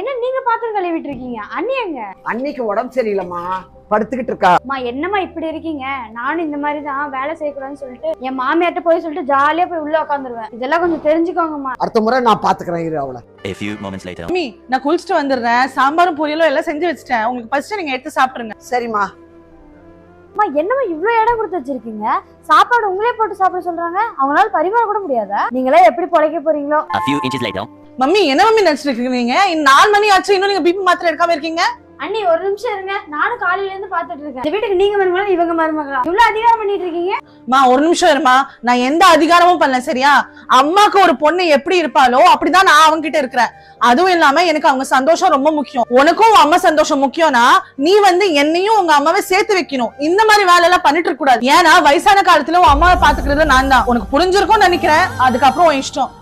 என்ன நீங்க பாத்திரம் கழுவிட்டு இருக்கீங்க? அண்ணி எங்க? அன்னைக்கு உடம்பு சரியில்லைம்மா. படுத்துக்கிட்டு இருக்கா. அம்மா என்னம்மா இப்படி இருக்கீங்க? நானும் இந்த மாதிரி தான் வேலை செய்யக்கூடாதுன்னு சொல்லிட்டு என் மாமியார்ட்ட போய் சொல்லிட்டு ஜாலியா போய் உள்ள உட்காந்துருவேன் இதெல்லாம் கொஞ்சம் தெரிஞ்சுக்கோங்கம்மா. அடுத்த முறை நான் பாத்துக்கிறேன் இரு அவளை. A few moments later. Mummy நான் குளிச்சுட்டு வந்துடுறேன். சாம்பாரும் பொரியலும் எல்லாம் செஞ்சு வச்சிட்டேன். உங்களுக்கு ஃபர்ஸ்ட் நீங்க எடுத்து சாப்பிடுங்க. சரிம்மா. அம்மா என்னம்மா இவ்ளோ இடம் கொடுத்து வச்சிருக்கீங்க? சாப்பாடு உங்களே போட்டு சாப்பிட சொல்றாங்க. அவங்களால பரிமாற கூட முடியாதா? நீங்களே எப்படி பொழைக்க போறீங்களோ? A few inches later. Mummy என்ன மம்மி நினைச்சிட்டு இருக்கீங்க? இன்னும் நாலு மணி ஆச்சு இன்னும் நீங்க பிபி மாத்திரை எடுக்காம இருக்கீங்க? அண்ணி ஒரு நிமிஷம் இருங்க. நானும் காலையில இருந்து பாத்துட்டு இருக்கேன். இந்த வீட்டுக்கு நீங்க மருமகளா இவங்க மருமகளா? இவ்வளவு அதிகாரம் பண்ணிட்டு இருக்கீங்க? மா ஒரு நிமிஷம் இருமா. நான் எந்த அதிகாரமும் பண்ணல சரியா? அம்மாக்கு ஒரு பொண்ணு எப்படி இருப்பாளோ அப்படிதான் நான் அவங்க கிட்ட இருக்கிறேன். அதுவும் இல்லாம எனக்கு அவங்க சந்தோஷம் ரொம்ப முக்கியம். உனக்கும் உன் அம்மா சந்தோஷம் முக்கியம்னா நீ வந்து என்னையும் உங்க அம்மாவை சேர்த்து வைக்கணும். இந்த மாதிரி வேலை எல்லாம் பண்ணிட்டு இருக்க கூடாது. ஏன்னா வயசான காலத்துல உன் அம்மாவை பாத்துக்கிறது நான் தான் உனக்கு புரிஞ்சிருக்கும்னு நினைக்கிறேன். அதுக்கப்புறம் உன் இஷ்டம்.